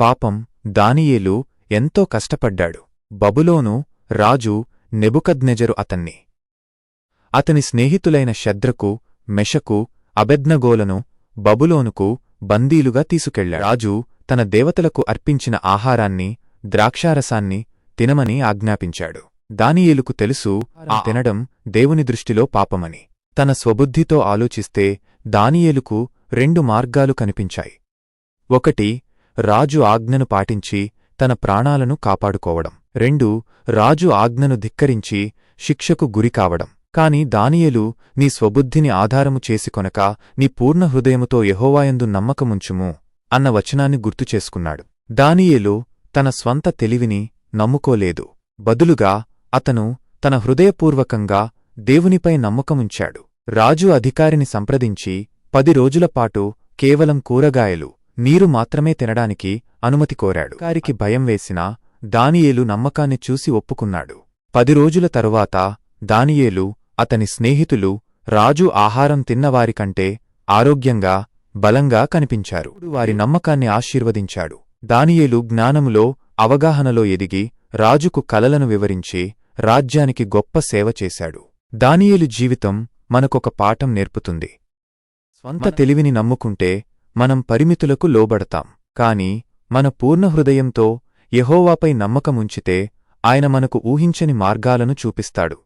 పాపం దానియేలు ఎంతో కష్టపడ్డాడు. బబులోను రాజు నెబుకద్నెజరు అతన్ని. అతని స్నేహితులైన శద్రకు మెషకు అబెద్నగోలను బబులోనుకు బందీలుగా తీసుకెళ్ళాడు రాజు తన దేవతలకు అర్పించిన ఆహారాన్ని ద్రాక్షారసాన్ని తినమని ఆజ్ఞాపించాడు. దానియేలుకు తెలుసు ఆ తినడం దేవుని దృష్టిలో పాపమని. తన స్వబుద్ధితో ఆలోచిస్తే దానియేలుకు రెండు మార్గాలు కనిపించాయి. ఒకటి రాజు ఆజ్ఞను పాటించి తన ప్రాణాలను కాపాడుకోవడం. రెండు రాజు ఆజ్ఞను ధిక్కరించి శిక్షకు గురికావడం కాని దానియలు నీ స్వబుద్ధిని ఆధారము చేసుకొనక నీ పూర్ణ హృదయముతో యెహోవాయందు నమ్మకముంచుము అన్న వచనాన్ని గుర్తుచేసుకున్నాడు దానియేలు తన స్వంత తెలివిని నమ్ముకోలేదు. బదులుగా అతను తన హృదయపూర్వకంగా దేవునిపై నమ్మకముంచాడు. రాజు అధికారిని సంప్రదించి పది రోజులపాటు కేవలం కూరగాయలు నీరు మాత్రమే తినడానికి అనుమతి కోరాడు. కారికి భయం వేసినా దానియేలు నమ్మకాన్ని చూసి ఒప్పుకున్నాడు. పది రోజుల తరువాత దానియేలు అతని స్నేహితులు రాజు ఆహారం తిన్నవారికంటే ఆరోగ్యంగా బలంగా కనిపించారు. వారి నమ్మకాన్ని ఆశీర్వదించాడు. దానియేలు జ్ఞానములో అవగాహనలో ఎదిగి రాజుకు కలలను వివరించి రాజ్యానికి గొప్ప సేవ చేశాడు. దానియేలు జీవితం మనకొక పాఠం నేర్పుతుంది. స్వంత తెలివిని నమ్ముకుంటే మనం పరిమితులకు లోబడతాం. కాని మన పూర్ణ హృదయంతో యెహోవాపై నమ్మకముంచితే ఆయన మనకు ఊహించని మార్గాలను చూపిస్తాడు.